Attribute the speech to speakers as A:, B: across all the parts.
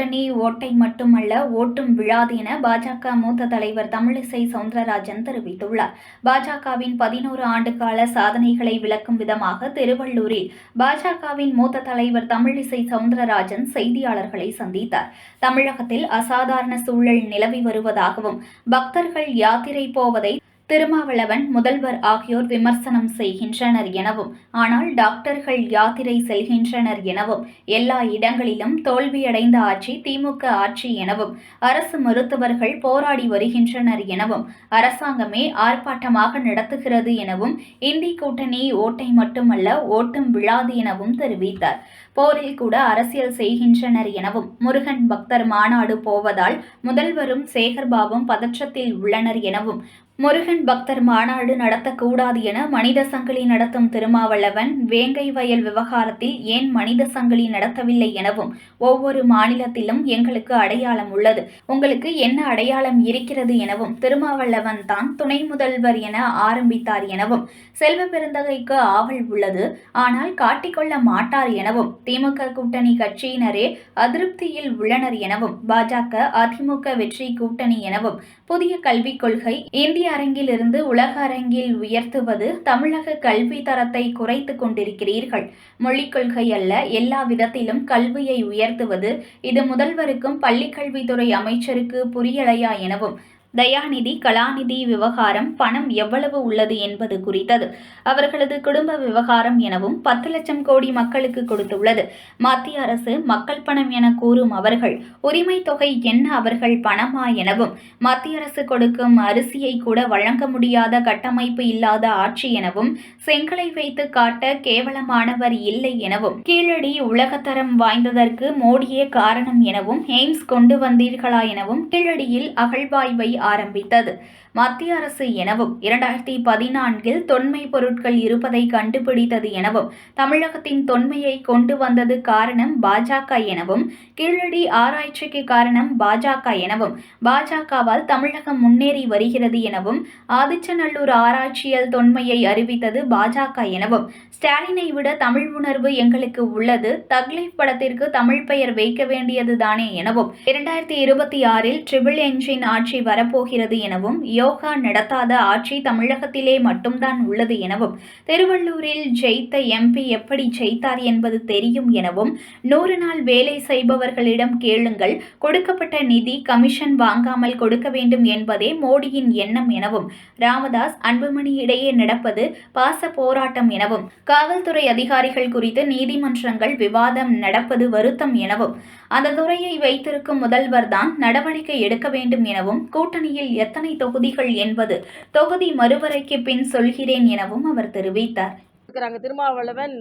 A: கூட்டணி ஓட்டை மட்டுமல்ல ஓட்டும் விழாது என பாஜக மூத்த தலைவர் தமிழிசை சவுந்தரராஜன் தெரிவித்துள்ளார். பாஜகவின் பதினோரு ஆண்டுகால சாதனைகளை விளக்கும் விதமாக திருவள்ளூரில் பாஜகவின் மூத்த தலைவர் தமிழிசை சவுந்தரராஜன் செய்தியாளர்களை சந்தித்தார். தமிழகத்தில் அசாதாரண சூழல் நிலவி வருவதாகவும் பக்தர்கள் யாத்திரை போவதை திருமாவளவன் முதல்வர் ஆகியோர் விமர்சனம் செய்கின்றனர் எனவும் ஆனால் டாக்டர்கள் யாத்திரை செல்கின்றனர் எனவும் எல்லா இடங்களிலும் தோல்வியடைந்த ஆட்சி திமுக ஆட்சி எனவும் அரசு மருத்துவர்கள் போராடி வருகின்றனர் எனவும் அரசாங்கமே ஆர்ப்பாட்டமாக நடத்துகிறது எனவும் இந்தி கூட்டணி ஓட்டை மட்டுமல்ல ஓட்டும் விழாது எனவும் தெரிவித்தார். போரில் கூட அரசியல் செய்கின்றனர் எனவும் முருகன் பக்தர் மாநாடு போவதால் முதல்வரும் சேகர்பாபும் பதற்றத்தில் உள்ளனர் எனவும் முருகன் பக்தர் மாநாடு நடத்தக்கூடாது என மனித சங்கிலி நடத்தும் திருமாவளவன் வேங்கை வயல் விவகாரத்தில் ஏன் மனித சங்கிலி நடத்தவில்லை எனவும் ஒவ்வொரு மாநிலத்திலும் எங்களுக்கு அடையாளம் உள்ளது. உங்களுக்கு என்ன அடையாளம் இருக்கிறது எனவும் திருமாவளவன் தான் துணை முதல்வர் என ஆரம்பித்தார் எனவும் செல்வ பெருந்தகைக்கு ஆவல் உள்ளது. ஆனால் காட்டிக்கொள்ள மாட்டார் எனவும் திமுக கூட்டணி கட்சியினரே அதிருப்தியில் உள்ளனர் எனவும் பாஜக அதிமுக வெற்றி கூட்டணி எனவும் புதிய கல்விக் கொள்கை இந்திய அரங்கிலிருந்து உலக அரங்கில் உயர்த்துவது தமிழக கல்வி தரத்தை குறைத்து கொண்டிருக்கிறீர்கள். மொழிக் கொள்கை அல்ல எல்லா விதத்திலும் கல்வியை உயர்த்துவது. இது முதல்வருக்கும் பள்ளிக்கல்வித்துறை அமைச்சருக்கு புரியலையா எனவும் தயாநிதி கலாநிதி விவகாரம் பணம் எவ்வளவு உள்ளது என்பது குறித்தது. அவர்களது குடும்ப விவகாரம் எனவும் பத்து லட்சம் கோடி மக்களுக்கு கொடுத்துள்ளது. மத்திய அரசு மக்கள் பணம் என கூறும் அவர்கள் உரிமை தொகை என்ன அவர்கள் பணமா எனவும் மத்திய அரசு கொடுக்கும் அரிசியை கூட வழங்க முடியாத கட்டமைப்பு இல்லாத ஆட்சி எனவும் செங்கலை வைத்து காட்ட கேவலமானவர் இல்லை எனவும் கீழடி உலகத்தரம் வாய்ந்ததற்கு மோடியே காரணம் எனவும் எய்ம்ஸ் கொண்டு வந்தீர்களா எனவும் கீழடியில் அகழ்வாய்வை ஆரம்பித்தது. மத்திய அரசு எனவும் இரண்டாயிரத்தி பதினான்கில் தொன்மை பொருட்கள் இருப்பதை கண்டுபிடித்தது எனவும் தமிழகத்தின் தொன்மையை கொண்டு வந்தது காரணம் பாஜக எனவும் கீழடி ஆராய்ச்சிக்கு காரணம் பாஜக எனவும் பாஜகவால் தமிழகம் முன்னேறி வருகிறது எனவும் ஆதிச்சநல்லூர் ஆராய்ச்சியல் தொன்மையை அறிவித்தது பாஜக எனவும் ஸ்டாலினை விட தமிழ் உணர்வு எங்களுக்கு உள்ளது தக்லீஃப் படத்திற்கு தமிழ் பெயர் வைக்க வேண்டியதுதானே எனவும் இரண்டாயிரத்தி இருபத்தி ஆறில் ட்ரிபிள் என்ஜின் ஆட்சி வரப்போகிறது எனவும் யோகா நடத்தாத ஆட்சி தமிழகத்திலே மட்டும்தான் உள்ளது எனவும் திருவள்ளூரில் ஜெயித்த எம்பி எப்படி ஜெயித்தார் என்பது தெரியும் எனவும் நூறு நாள் வேலை செய்பவர்களிடம் கேளுங்கள் கொடுக்கப்பட்ட நிதி கமிஷன் வாங்காமல் கொடுக்க வேண்டும் என்பதே மோடியின் எண்ணம் எனவும் ராமதாஸ் அன்புமணி இடையே நடப்பது பாச போராட்டம் எனவும் காவல்துறை அதிகாரிகள் குறித்து நீதிமன்றங்கள் விவாதம் நடப்பது வருத்தம் எனவும் அந்த துறையை வைத்திருக்கும் முதல்வர்தான் நடவடிக்கை எடுக்க வேண்டும் எனவும் கூட்டணியில் எத்தனை தொகுதிகள் என்பது தொகுதி மறுவரைக்கு பின் சொல்கிறேன் எனவும் அவர் தெரிவித்தார்.
B: இருக்கிறாங்க திருமாவளவன்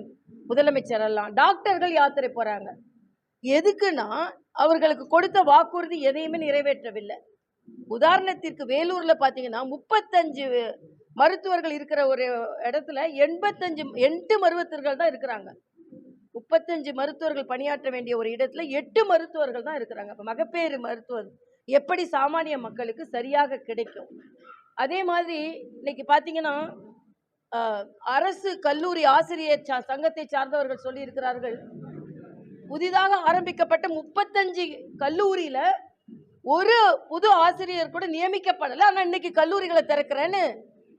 B: முதலமைச்சர் எல்லாம். டாக்டர்கள் யாத்திரை போறாங்க. எதுக்குன்னா அவர்களுக்கு கொடுத்த வாக்குறுதி எதையுமே நிறைவேற்றவில்லை. உதாரணத்திற்கு வேலூர்ல பாத்தீங்கன்னா முப்பத்தஞ்சு மருத்துவர்கள் இருக்கிற ஒரு இடத்துல எண்பத்தஞ்சு எட்டு மருத்துவர்கள் தான் இருக்கிறாங்க. முப்பத்தஞ்சு மருத்துவர்கள் பணியாற்ற வேண்டிய ஒரு இடத்துல எட்டு மருத்துவர்கள் தான் இருக்கிறாங்க. அப்போ மகப்பேறு மருத்துவர் எப்படி சாமானிய மக்களுக்கு சரியாக கிடைக்கும்? அதே மாதிரி இன்னைக்கு பார்த்தீங்கன்னா அரசு கல்லூரி ஆசிரியர் சங்கத்தை சார்ந்தவர்கள் சொல்லியிருக்கிறார்கள். புதிதாக ஆரம்பிக்கப்பட்ட முப்பத்தஞ்சு கல்லூரியில் ஒரு புது ஆசிரியர் கூட நியமிக்கப்படலை. ஆனால் இன்னைக்கு கல்லூரிகளை திறக்கிறேன்னு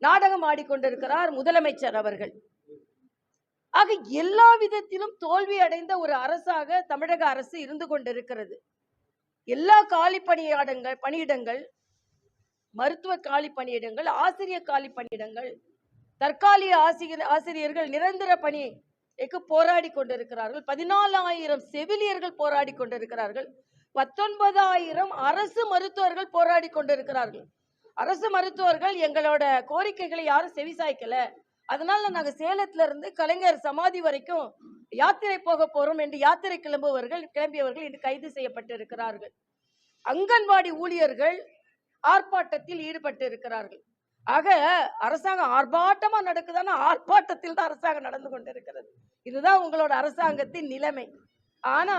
B: நாடகம் ஆடிக்கொண்டிருக்கிறார் முதலமைச்சர் அவர்கள். ஆக எல்லா விதத்திலும் தோல்வி அடைந்த ஒரு அரசாக தமிழக அரசு இருந்து கொண்டிருக்கிறது. எல்லா காலி பணியாடங்கள் பணியிடங்கள் மருத்துவ காலி பணியிடங்கள் ஆசிரியர் காலி பணியிடங்கள் தற்காலிக ஆசிரியர் ஆசிரியர்கள் நிரந்தர பணிக்கு போராடி கொண்டிருக்கிறார்கள். பதினாலாயிரம் செவிலியர்கள் போராடி கொண்டிருக்கிறார்கள். பத்தொன்பதாயிரம் அரசு மருத்துவர்கள் போராடி கொண்டிருக்கிறார்கள். அரசு மருத்துவர்கள் எங்களோட கோரிக்கைகளை யாரும் செவிசாய்க்கல. அதனால நாங்க சேலத்துல இருந்து கலைஞர் சமாதி வரைக்கும் யாத்திரை போக போறோம் என்று யாத்திரை கிளம்புவர்கள் கிளம்பியவர்கள் இன்று கைது செய்யப்பட்டிருக்கிறார்கள். அங்கன்வாடி ஊழியர்கள் ஆர்ப்பாட்டத்தில் ஈடுபட்டு இருக்கிறார்கள் ஆக அரசாங்கம் ஆர்ப்பாட்டமா நடக்குதானா ஆர்ப்பாட்டத்தில் தான் அரசாங்கம் நடந்து கொண்டிருக்கிறது. இதுதான் உங்களோட அரசாங்கத்தின் நிலைமை. ஆனா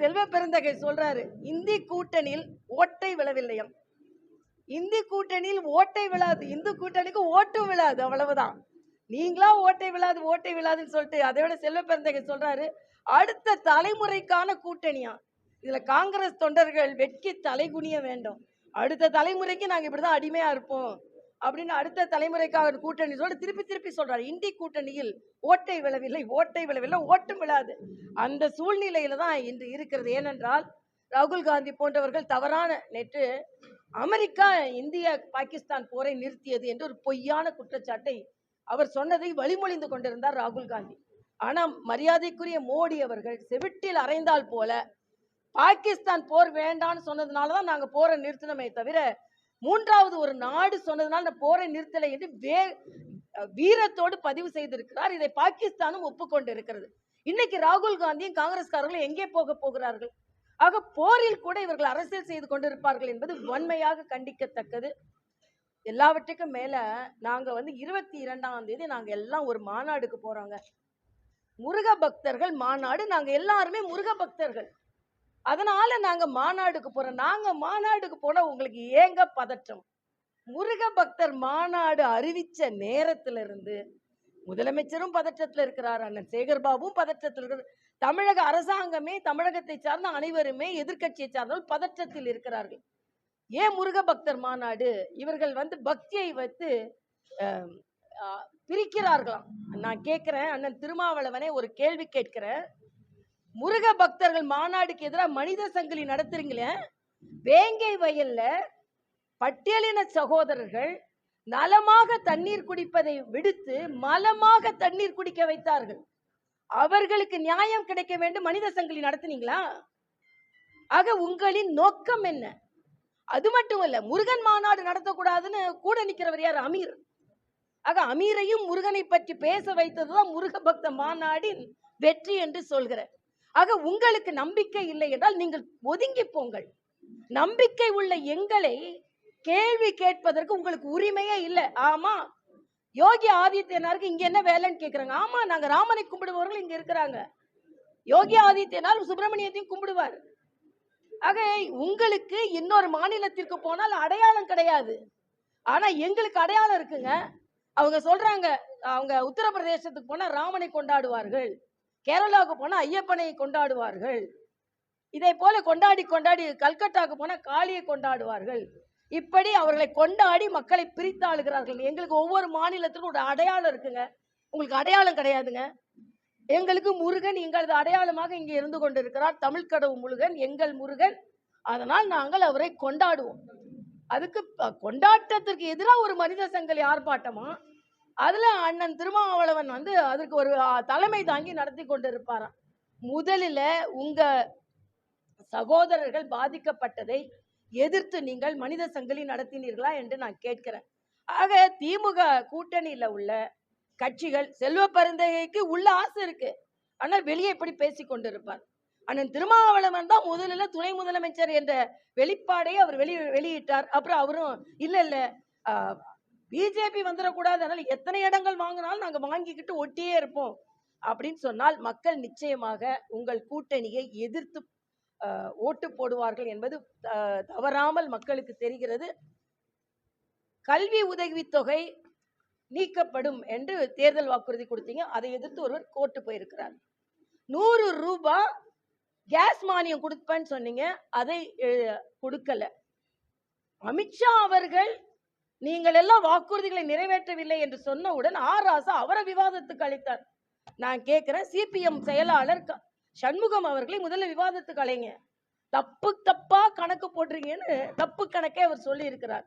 B: செல்வ பெருந்தகை சொல்றாரு இந்தி கூட்டணியில் ஓட்டை விழவில்லையாம். இந்தி கூட்டணியில் ஓட்டை விழாது. இந்து கூட்டணிக்கு ஓட்டும் விழாது. அவ்வளவுதான். நீங்களா ஓட்டை விழாது ஓட்டை விழாதுன்னு சொல்லிட்டு அதை விட செல்வ பெருந்தகை சொல்றாரு. அடுத்த தலைமுறைக்கான கூட்டணியா? இதுல காங்கிரஸ் தொண்டர்கள் வெட்கி தலைகுனிய வேண்டும். அடுத்த தலைமுறைக்கு நாங்க இப்படிதான் அடிமையா இருப்போம். அப்படின்னு அடுத்த தலைமுறைக்காக கூட்டணி சொல்ல திருப்பி திருப்பி சொல்றாரு. இந்தி கூட்டணியில் ஓட்டை விழவில்லை ஓட்டை விழவில்லை ஓட்டும் விழாது. அந்த சூழ்நிலையில தான் இன்று இருக்கிறது. ஏனென்றால் ராகுல் காந்தி போன்றவர்கள் தவறான நேற்று அமெரிக்கா இந்திய பாகிஸ்தான் போரை நிறுத்தியது என்று ஒரு பொய்யான குற்றச்சாட்டை அவர் சொன்னதை வழிமொழிந்து கொண்டிருந்தார் ராகுல் காந்தி. ஆனால் மரியாதைக்குரிய மோடி அவர்கள் செவிட்டில் அரைந்தால் போல பாகிஸ்தான் போர் வேண்டாம்னு சொன்னதுனால தான் நாங்க போரை நிறுத்தினோமே தவிர மூன்றாவது ஒரு நாடு சொன்னதுனால நான் போரை நிறுத்தலை என்று வே வீரத்தோடு பதிவு செய்திருக்கிறார். இதை பாகிஸ்தானும் ஒப்புக்கொண்டு இருக்கிறது. இன்னைக்கு ராகுல் காந்தியும் காங்கிரஸ்காரர்களும் எங்கே போக போகிறார்கள்? ஆக போரில் கூட இவர்கள் அரசியல் செய்து கொண்டிருப்பார்கள் என்பது வன்மையாக கண்டிக்கத்தக்கது. எல்லாவற்றுக்கும் மேல நாங்க வந்து இருபத்தி இரண்டாம் தேதி நாங்க எல்லாம் ஒரு மாநாடுக்கு போறோங்க. முருக பக்தர்கள் மாநாடு நாங்க எல்லாருமே முருக பக்தர்கள் அதனால நாங்க மாநாடுக்கு போறோம். நாங்க மாநாடுக்கு போனா உங்களுக்கு ஏங்க பதற்றம்? முருக பக்தர் மாநாடு அறிவிச்ச நேரத்துல இருந்து முதலமைச்சரும் பதற்றத்துல இருக்கிறார் அண்ணன் சேகர்பாபுவும் பதற்றத்தில் இருக்கிறார். தமிழக அரசாங்கமே தமிழகத்தை சார்ந்த அனைவருமே எதிர்க்கட்சியை சார்ந்தவர்கள் பதற்றத்தில் இருக்கிறார்கள். ஏன் முருக பக்தர் மாநாடு? இவர்கள் வந்து பக்தியை வைத்து பிரிக்கிறார்களாம். நான் கேட்கிறேன் அண்ணன் திருமாவளவனே ஒரு கேள்வி கேட்கிறேன். முருக பக்தர்கள் மாநாடுக்கு எதிராக மனித சங்கிலி நடத்துறீங்களே? வேங்கை வயல்ல பட்டியலின சகோதரர்கள் நலமாக தண்ணீர் குடிப்பதை விடுத்து மலமாக தண்ணீர் குடிக்க வைத்தார்கள். அவர்களுக்கு நியாயம் கிடைக்க வேண்டும் மனித சங்கிலி நடத்துனீங்களா? ஆக உங்களின் நோக்கம் என்ன? அது மட்டும் இல்ல முருகன் மாநாடு நடத்தக்கூடாதுன்னு கூட நிக்கிறவர் யார்? அமீர். ஆக அமீரையும் முருகனை பற்றி பேச வைத்ததுதான் முருக பக்த மாநாடின் வெற்றி என்று சொல்கிறேன் ஆக உங்களுக்கு நம்பிக்கை இல்லை என்றால் நீங்கள் ஒதுங்கி போங்கள். நம்பிக்கை உள்ள எங்களை கேள்வி கேட்பதற்கு உங்களுக்கு உரிமையே இல்லை. ஆமா யோகி ஆதித்யனாருக்கு இங்க என்ன வேலைன்னு கேக்குறாங்க. ஆமா நாங்க ராமனை கும்பிடுபவர்கள் இங்க இருக்கிறாங்க. யோகி ஆதித்யனார் சுப்பிரமணியத்தையும் கும்பிடுவார். ஆக உங்களுக்கு இன்னொரு மாநிலத்திற்கு போனால் அடையாளம் கிடையாது. ஆனா எங்களுக்கு அடையாளம் இருக்குங்க. அவங்க சொல்றாங்க அவங்க உத்தரப்பிரதேசத்துக்கு போனா ராமனை கொண்டாடுவார்கள். கேரளாவுக்கு போனா ஐயப்பனை கொண்டாடுவார்கள். இதை போல கொண்டாடி கொண்டாடி கல்கட்டாவுக்கு போனா காளியை கொண்டாடுவார்கள். இப்படி அவர்களை கொண்டாடி மக்களை பிரித்து ஆளுகிறார்கள். எங்களுக்கு ஒவ்வொரு மாநிலத்திலும் ஒரு அடையாளம் இருக்குங்க. உங்களுக்கு அடையாளம் கிடையாதுங்க. எங்களுக்கு முருகன் எங்களது அடையாளமாக இங்கே இருந்து கொண்டிருக்கிறார். தமிழ் கடவு முருகன் எங்கள் முருகன். அதனால் நாங்கள் அவரை கொண்டாடுவோம். அதுக்கு கொண்டாட்டத்திற்கு எதிராக ஒரு மனித சங்கலி ஆர்ப்பாட்டமா? அதுல அண்ணன் திருமாவளவன் வந்து அதற்கு ஒரு தலைமை தாங்கி நடத்தி கொண்டிருப்பாராம். முதலில் உங்க சகோதரர்கள் பாதிக்கப்பட்டதை எதிர்த்து நீங்கள் மனித சங்கிலி நடத்தினீர்களா என்று நான் கேட்கிறேன். ஆக திமுக கூட்டணியில உள்ள கட்சிகள் செல்வ பரந்தகைக்கு உள்ள ஆசை இருக்கு. ஆனால் வெளியே இப்படி பேசி கொண்டிருப்பார். அண்ணன் திருமாவளவன் தான் முதல்ல துணை முதலமைச்சர் என்ற வெளிப்பாடை அவர் வெளி வெளியிட்டார். அப்புறம் அவரும் இல்ல இல்ல பிஜேபி வந்துடக்கூடாது. அதனால் எத்தனை இடங்கள் வாங்கினாலும் நாங்க வாங்கிக்கிட்டு ஒட்டியே இருப்போம். அப்படின்னு சொன்னால் மக்கள் நிச்சயமாக உங்கள் கூட்டணியை எதிர்த்து ஓட்டு போடுவார்கள் என்பது தவறாமல் மக்களுக்கு தெரிகிறது. கல்வி உதவித்தொகை நீக்கப்படும் என்று தேர்தல் வாக்குறுதி கொடுத்தீங்க. அதை எதிர்த்து ஒருவர் கோர்ட்டு போயிருக்கிறார். நூறு ரூபாய் கேஸ் மானியம் கொடுப்பேன்னு சொன்னீங்க. அதை கொடுக்கல. அமித்ஷா அவர்கள் நீங்கள் எல்லாம் வாக்குறுதிகளை நிறைவேற்றவில்லை என்று சொன்னவுடன் ஆர் ராசா அவரை விவாதத்துக்கு அழைத்தார். நான் கேட்கிறேன் சிபிஎம் செயலாளர் சண்முகம் அவர்களை முதல்ல விவாதத்துக்கு அலைங்க. தப்பு தப்பா கணக்கு போடுறீங்கன்னு தப்பு கணக்கே அவர் சொல்லி இருக்கிறார்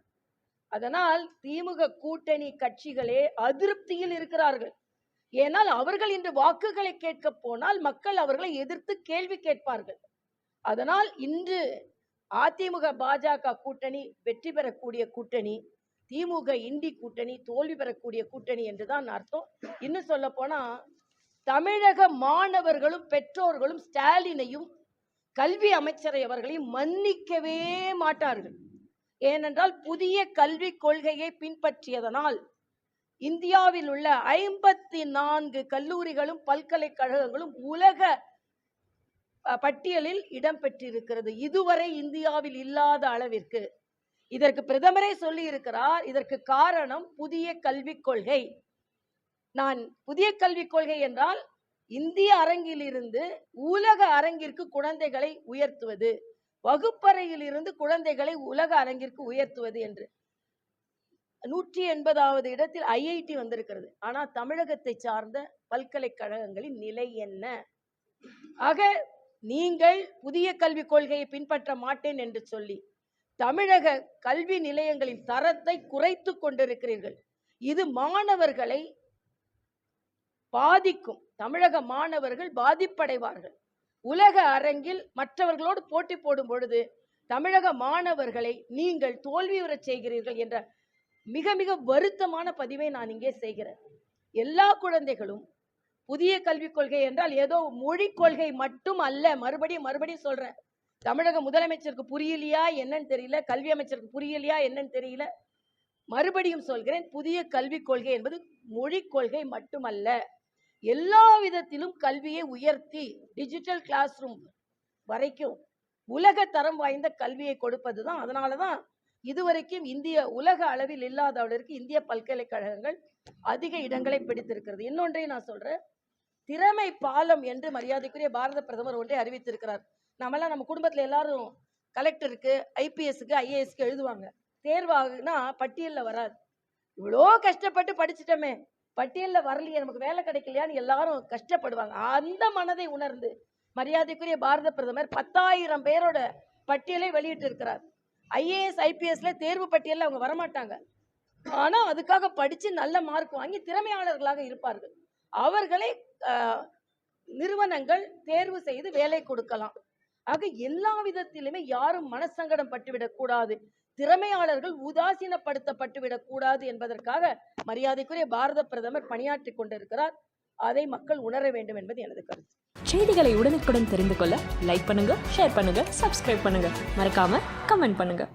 B: அதனால் திமுக கூட்டணி கட்சிகளே அதிருப்தியில் இருக்கிறார்கள். ஏனால் அவர்கள் இன்று வாக்குகளை கேட்க போனால் மக்கள் அவர்களை எதிர்த்து கேள்வி கேட்பார்கள். அதனால் இன்று அதிமுக பாஜக கூட்டணி வெற்றி பெறக்கூடிய கூட்டணி திமுக இண்டி கூட்டணி தோல்வி பெறக்கூடிய கூட்டணி என்றுதான் அர்த்தம். இன்னும் சொல்ல போனா தமிழக மாணவர்களும் பெற்றோர்களும் ஸ்டாலினையும் கல்வி அமைச்சரை அவர்களையும் மன்னிக்கவே மாட்டார்கள். ஏனென்றால் புதிய கல்விக் கொள்கையை பின்பற்றியதனால் இந்தியாவில் உள்ள ஐம்பத்தி நான்கு கல்லூரிகளும் பல்கலைக்கழகங்களும் உலக பட்டியலில் இடம்பெற்றிருக்கிறது இதுவரை இந்தியாவில் இல்லாத அளவிற்கு. இதற்கு பிரதமரே சொல்லி இருக்கிறார் இதற்கு காரணம் புதிய கல்விக் கொள்கை. நான் புதிய கல்விக் கொள்கை என்றால் இந்திய அரங்கிலிருந்து உலக அரங்கிற்கு குழந்தைகளை உயர்த்துவது வகுப்பறையில் இருந்து குழந்தைகளை உலக அரங்கிற்கு உயர்த்துவது என்று. நூற்றி எண்பதாவது இடத்தில் ஐஐடி வந்திருக்கிறது. ஆனால் தமிழகத்தை சார்ந்த பல்கலைக்கழகங்களின் நிலை என்ன? ஆக நீங்கள் புதிய கல்விக் கொள்கையை பின்பற்ற மாட்டேன் என்று சொல்லி தமிழக கல்வி நிலையங்களின் தரத்தை குறைத்து கொண்டிருக்கிறீர்கள். இது மாணவர்களை பாதிக்கும். தமிழக மாணவர்கள் பாதிப்படைவார்கள். உலக அரங்கில் மற்றவர்களோடு போட்டி போடும் பொழுது தமிழக மாணவர்களை நீங்கள் தோல்வியுறச் செய்கிறீர்கள் என்ற மிக மிக வருத்தமான பதிவை நான் இங்கே செய்கிறேன். எல்லா குழந்தைகளும் புதிய கல்விக் கொள்கை என்றால் ஏதோ மொழி கொள்கை மட்டும் அல்ல மறுபடியும் மறுபடியும் சொல்றேன். தமிழக முதலமைச்சருக்கு புரியலையா என்னன்னு தெரியல. கல்வி அமைச்சருக்கு புரியலையா என்னன்னு தெரியல. மறுபடியும் சொல்கிறேன் புதிய கல்விக் கொள்கை என்பது மொழி கொள்கை மட்டுமல்ல. எல்லா விதத்திலும் கல்வியை உயர்த்தி டிஜிட்டல் கிளாஸ் ரூம் வரைக்கும் உலக தரம் வாய்ந்த கல்வியை கொடுப்பது தான் அதனால தான் இதுவரைக்கும் இந்திய உலக அளவில் இல்லாத அளவிற்கு இந்திய பல்கலைக்கழகங்கள் அதிக இடங்களை பிடித்திருக்கிறது. இன்னொன்றையும் நான் சொல்றேன். திறமை பாலம் என்று மரியாதைக்குரிய பாரத பிரதமர் ஒன்றை அறிவித்திருக்கிறார். நம்மலாம் நம்ம குடும்பத்தில் எல்லாரும் கலெக்டருக்கு ஐபிஎஸ்க்கு ஐஏஎஸ்க்கு எழுதுவாங்க. தேர்வாகுனா பட்டியலில் வராது. இவ்வளோ கஷ்டப்பட்டு படிச்சிட்டோமே. பட்டியல்ல வரலையே நமக்கு வேலை கிடைக்கலையான்னு எல்லாரும் கஷ்டப்படுவாங்க. அந்த மனதை உணர்ந்து மரியாதைக்குரிய பாரத பிரதமர் பத்தாயிரம் பேரோட பட்டியலை வெளியிட்டு இருக்கிறார் ஐஏஎஸ் ஐபிஎஸ்ல தேர்வு பட்டியல்ல அவங்க வரமாட்டாங்க. ஆனா அதுக்காக படிச்சு நல்ல மார்க் வாங்கி திறமையாளர்களாக இருப்பார்கள். அவர்களை ஆஹ், நிறுவனங்கள் தேர்வு செய்து வேலை கொடுக்கலாம். ஆக எல்லா விதத்திலுமே யாரும் மனசங்கடம் பட்டுவிடக்கூடாது. திறமையாளர்கள் உதாசீனப்படுத்தப்பட்டு விடக்கூடாது என்பதற்காக மரியாதைக்குரிய பாரத பிரதமர் பணியாற்றிக் கொண்டிருக்கிறார். அதை மக்கள் உணர வேண்டும் என்பது எனது கருத்து.
C: செய்திகளை உடனுக்குடன் தெரிந்து கொள்ள லைக் பண்ணுங்க ஷேர் பண்ணுங்க சப்ஸ்கிரைப் பண்ணுங்க. மறக்காம கமெண்ட் பண்ணுங்க.